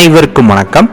அனைவருக்கும் வணக்கம்.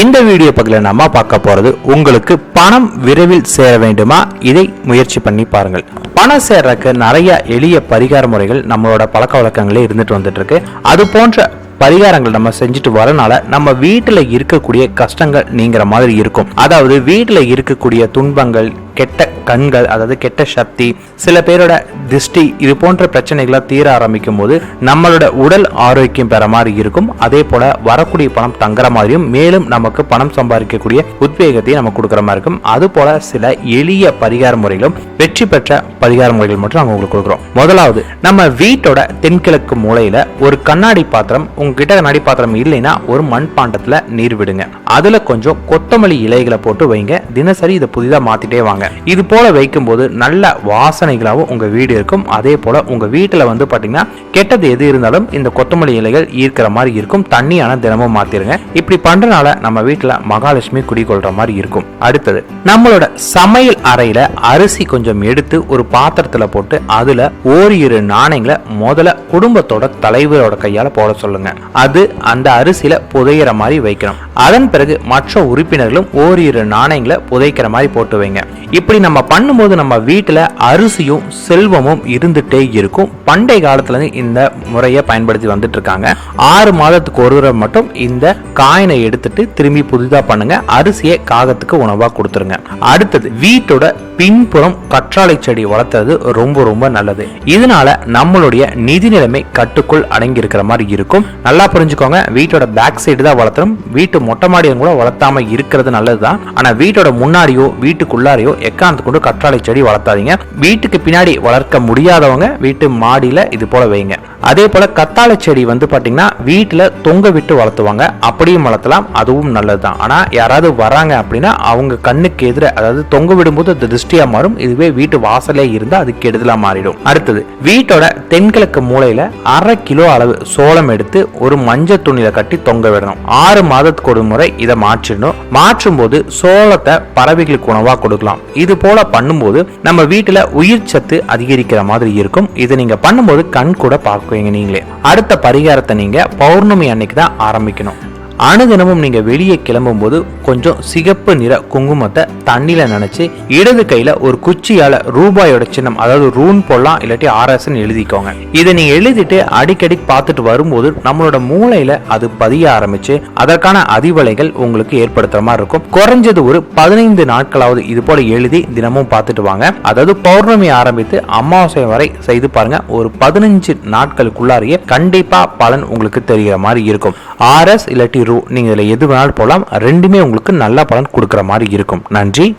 இந்த வீடியோ பகுதியில் நம்ம பார்க்க போகிறது உங்களுக்கு பணம் விரைவில் சேர வேண்டுமா? இதை முயற்சி பண்ணி பாருங்கள். பணம் சேர்றதுக்கு நிறைய எளிய பரிகார முறைகள் நம்மளோட பழக்க வழக்கங்களே இருந்துட்டு வந்துட்டு இருக்கு அது போன்ற பரிகாரங்கள் நம்ம செஞ்சுட்டு வரனால நம்ம வீட்டில் இருக்கக்கூடிய கஷ்டங்கள் நீங்கிற மாதிரி இருக்கும். அதாவது வீட்டில் இருக்கக்கூடிய துன்பங்கள் கெட்ட கண்கள் அதாவது கெட்ட சக்தி சில பேரோட திருஷ்டி இது போன்ற பிரச்சனைகளை தீர ஆரம்பிக்கும் போது நம்மளோட உடல் ஆரோக்கியம் பெற மாதிரி இருக்கும். அதே போல வரக்கூடிய பணம் தங்குற மாதிரியும் மேலும் நமக்கு பணம் சம்பாதிக்கக்கூடிய உத்வேகத்தையும் நம்ம கொடுக்குற மாதிரி இருக்கும். அது போல சில எளிய பரிகார முறைகளும் வெற்றி பெற்ற பரிகார முறைகள் மட்டும் நாங்கள் உங்களுக்கு கொடுக்குறோம். முதலாவது நம்ம வீட்டோட தென்கிழக்கு மூலையில ஒரு கண்ணாடி பாத்திரம் உங்ககிட்ட கண்ணாடி பாத்திரம் இல்லைன்னா ஒரு மண் பாண்டத்தில் நீர் விடுங்க. அதுல கொஞ்சம் கொத்தமல்லி இலைகளை போட்டு வைங்க. தினசரி இதை புதிதா மாத்திட்டே வாங்க. இது போல வைக்கும்போது நல்ல வாசனைகளாகவும் உங்க வீடு இருக்கும். அதே போல உங்க வீட்டில் வந்து பார்த்தீங்கன்னா கெட்டது எது இருந்தாலும் இந்த கொத்தமல்லி இலைகள் ஈர்க்கிற மாதிரி இருக்கும். தண்ணியான தினமும் மாத்திருங்க. இப்படி பண்றனால நம்ம வீட்டில் மகாலட்சுமி குடிகொள்ற மாதிரி இருக்கும். அடுத்தது நம்மளோட சமையல் அறையில அரிசி கொஞ்சம் எடுத்து ஒரு பாத்திரத்துல போட்டு அதுல ஓரிரு நாணயங்களை முதல்ல குடும்பத்தோட தலைவரோட கையால போட சொல்லுங்க. அது அந்த அரிசியில புதையிற மாதிரி வைக்கணும். அதன் பிறகு மற்ற உறுப்பினர்களும் ஓரிரு நாணயங்களை புதைக்கிற மாதிரி போட்டு வைங்க. இப்படி நம்ம பண்ணும்போது நம்ம வீட்டில் அரிசியும் செல்வமும் இருந்துகிட்டே இருக்கும். பண்டைய காலத்துலேருந்து இந்த முறையை பயன்படுத்தி வந்துட்டு இருக்காங்க ஆறு மாதத்துக்கு ஒரு தடவை மட்டும் இந்த காயினை எடுத்துட்டு திரும்பி புதிதாக பண்ணுங்க. அரிசியை காகத்துக்கு உணவாக கொடுத்துருங்க. அடுத்தது வீட்டோட பின்புறம் கற்றாழை செடி வளர்த்துறது ரொம்ப ரொம்ப நல்லது. இதனால நம்மளுடைய நிதி நிலைமை கட்டுக்குள் அடங்கி இருக்கிற மாதிரி இருக்கும். நல்லா புரிஞ்சுக்கோங்க வீட்டோட பேக் சைடு தான் வளர்த்துறோம் வீட்டு மொட்டை மாடியும் கூட வளர்த்தாம இருக்கிறது நல்லதுதான். ஆனா வீட்டோட முன்னாடியோ வீட்டுக்குள்ளாரையோ எக்காந்து கொண்டு கற்றாழை செடி வளர்த்தாதீங்க. வீட்டுக்கு பின்னாடி வளர்க்க முடியாதவங்க வீட்டு மாடியில் இது போல வைங்க. அதே போல் கத்தாழை செடி வந்து பார்த்தீங்கன்னா வீட்டில் தொங்க விட்டு வளர்த்துவாங்க. அப்படியும் வளர்த்தலாம் அதுவும் நல்லது தான் ஆனால் யாராவது வராங்க அப்படின்னா அவங்க கண்ணுக்கு எதிர அதாவது தொங்க விடும்போது அது திருஷ்டியாக மாறும். இதுவே வீட்டு வாசலே இருந்தால் அது கெடுதலாக மாறிடும். அடுத்தது வீட்டோட தென்கிழக்கு மூலையில் அரை கிலோ அளவு சோளம் எடுத்து ஒரு மஞ்சள் துணியில் கட்டி தொங்க விடணும். ஆறு மாதத்துக்கு ஒரு முறை இதை மாற்றிடணும். மாற்றும் போது சோளத்தை பறவைகளுக்கு உணவாக கொடுக்கலாம். இது போல பண்ணும்போது நம்ம வீட்டில் உயிர் சத்து அதிகரிக்கிற மாதிரி இருக்கும். இதை நீங்கள் பண்ணும்போது கண் கூட பார்க்குவீங்க நீங்களே. அடுத்த பரிகாரத்தை நீங்க பௌர்ணமி அன்னைக்கு தான் ஆரம்பிக்கணும். அனுதினமும் நீங்கள் வெளியே கிளம்பும்போது கொஞ்சம் சிகப்பு நிற குங்குமத்தை தண்ணியில் நினச்சி இடது கையில் ஒரு குச்சியால் ரூபாயோட சின்னம் அதாவது ரூன் போடலாம் இல்லாட்டி ஆர்எஸ்ன்னு எழுதிக்கோங்க. இதை நீங்கள் எழுதிட்டு அடிக்கடி பார்த்துட்டு வரும்போது நம்மளோட மூளையில் அது பதிய ஆரம்பிச்சு அதற்கான அதிவலைகள் உங்களுக்கு ஏற்படுத்துகிற மாதிரி இருக்கும். குறைஞ்சது ஒரு பதினைந்து நாட்களாவது இது போல எழுதி தினமும் பார்த்துட்டு வாங்க. அதாவது பௌர்ணமி ஆரம்பித்து அமாவாசை வரை செய்து பாருங்க. ஒரு பதினஞ்சு நாட்களுக்குள்ளாரியே கண்டிப்பாக பலன் உங்களுக்கு தெரிகிற மாதிரி இருக்கும். ஆர்எஸ் இல்லாட்டி ரூ நீங்க இதில் எது வேணாலும் போகலாம் ரெண்டுமே உங்களுக்கு நல்ல பலன் கொடுக்குற மாதிரி இருக்கும். நன்றி.